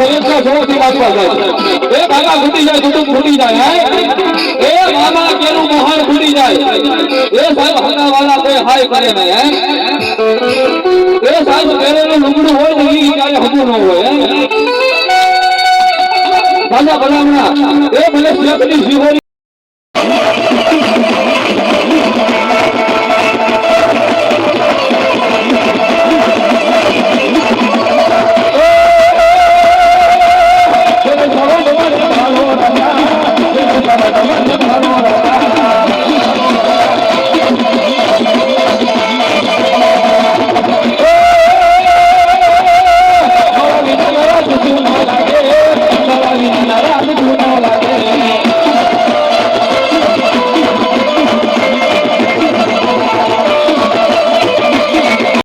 એ ભગતના જોરથી વાંચવા જાય. એ બાબા ફૂટી જાય, કુટુંબ ફૂટી જાય, હે? એ મામા કેનું મોહન ફૂટી જાય. એ સાહેબ વાળા કોઈ હાય કરે હે? એ સાહેબ પહેરેલું લુગડું હોય ને ઈ ક્યારે હગું ન હોય? દાદા ભલામણા, એ ભલે શેખની શિહોરી Allah'tan